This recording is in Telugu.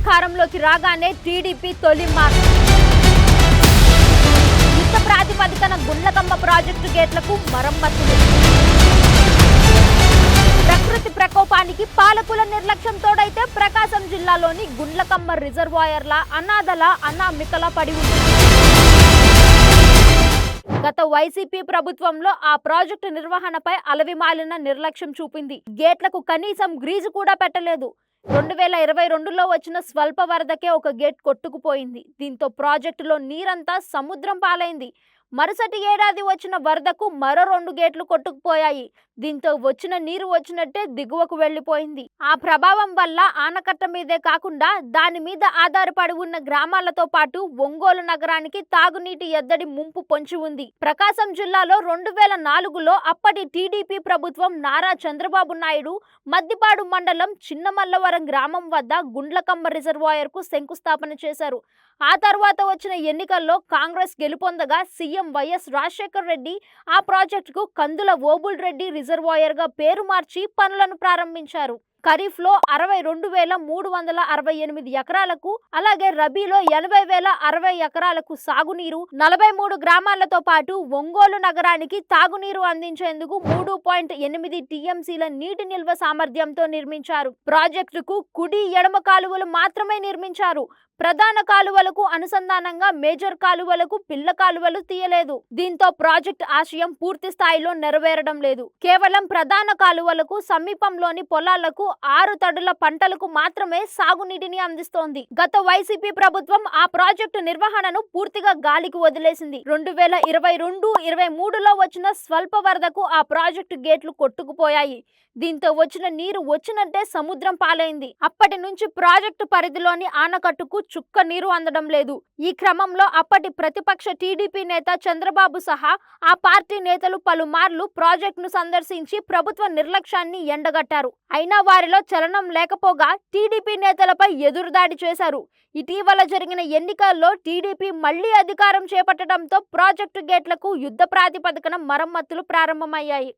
అధికారంలోకి రాగానే టీడీపీ తొలి మార్పు యుద్ధ ప్రాతిపదికన గుండ్లకమ్మ ప్రాజెక్టు గేట్లకు మరమ్మతులు. ప్రకృతి ప్రకోపానికి పాలకుల నిర్లక్ష్యం తోడైతే ప్రకాశం జిల్లాలోని గుండ్లకమ్మ రిజర్వాయర్ల అనాథల అనామికల పడి ఉంది. గత వైసీపీ ప్రభుత్వంలో ఆ ప్రాజెక్టు నిర్వహణపై అలవిమాలిన నిర్లక్ష్యం చూపింది. గేట్లకు కనీసం గ్రీజు కూడా పెట్టలేదు. రెండు వేల ఇరవై రెండులో వచ్చిన స్వల్ప వరదకే ఒక గేట్ కొట్టుకుపోయింది. దీంతో ప్రాజెక్టులో నీరంతా సముద్రం పాలైంది. మరుసటి ఏడాది వచ్చిన వరదకు మరో రెండు గేట్లు కొట్టుకుపోయాయి. దీంతో వచ్చిన నీరు వచ్చినట్టే దిగువకు వెళ్ళిపోయింది ఆ ప్రభావం వల్ల ఆనకట్ట మీదే కాకుండా దాని మీద ఆధారపడి ఉన్న గ్రామాలతో పాటు ఒంగోలు నగరానికి తాగునీటి ఎద్దడి ముంపు పొంచి ఉంది. ప్రకాశం జిల్లాలో రెండు వేల నాలుగులో అప్పటి టీడీపీ ప్రభుత్వం నారా చంద్రబాబు నాయుడు మద్దిపాడు మండలం చిన్నమల్లవరం గ్రామం వద్ద గుండ్లకమ్మ రిజర్వాయర్కు శంకుస్థాపన చేశారు. ఆ తర్వాత వచ్చిన ఎన్నికల్లో Congress గెలుపొందగా CM Y S Rajasekhar Reddy ఆ ప్రాజెక్టుకు కందుల ఓబుల్ రెడ్డి రిజర్వాయర్గా పేరు మార్చి పనులను ప్రారంభించారు. ఖరీఫ్లో అరవై రెండు వేల మూడు వందల అరవై ఎనిమిది ఎకరాలకు అలాగే రబీలో ఎనభై వేల అరవై ఎకరాలకు సాగునీరు నలభై మూడు గ్రామాలతో పాటు ఒంగోలు నగరానికి తాగునీరు అందించేందుకు మూడు పాయింట్ ఎనిమిది టీఎంసీల నీటి నిల్వ సామర్థ్యంతో నిర్మించారు. ప్రాజెక్టుకు కుడి ఎడమ కాలువలు మాత్రమే నిర్మించారు. ప్రధాన కాలువలకు అనుసంధానంగా మేజర్ కాలువలకు పిల్ల కాలువలు తీయలేదు. దీంతో ప్రాజెక్ట్ ఆశయం పూర్తి స్థాయిలో నెరవేరడం లేదు. కేవలం ప్రధాన కాలువలకు సమీపంలోని పొలాలకు ఆరు తడుల పంటలకు మాత్రమే సాగునీటిని అందిస్తోంది. గత వైసీపీ ప్రభుత్వం ఆ ప్రాజెక్టు నిర్వహణను పూర్తిగా గాలికి వదిలేసింది. రెండు వేల ఇరవై రెండు ఇరవై మూడులో వచ్చిన స్వల్ప వరదకు ఆ ప్రాజెక్టు గేట్లు కొట్టుకుపోయాయి. దీంతో వచ్చిన నీరు వచ్చినట్టే సముద్రం పాలైంది. అప్పటి నుంచి ప్రాజెక్టు పరిధిలోని ఆనకట్టుకు చుక్క నీరు అందడం లేదు. ఈ క్రమంలో అప్పటి ప్రతిపక్ష టీడీపీ నేత చంద్రబాబు సహా ఆ పార్టీ నేతలు పలుమార్లు ప్రాజెక్టును సందర్శించి ప్రభుత్వ నిర్లక్ష్యాన్ని ఎండగట్టారు. అయినా వారిలో చలనం లేకపోగా టీడీపీ నేతలపై ఎదురుదాడి చేశారు. ఇటీవల జరిగిన ఎన్నికల్లో టీడీపీ మళ్ళీ అధికారం చేపట్టడంతో ప్రాజెక్టు గేట్లకు యుద్ధ ప్రాతిపదికన మరమ్మతులు ప్రారంభమయ్యాయి.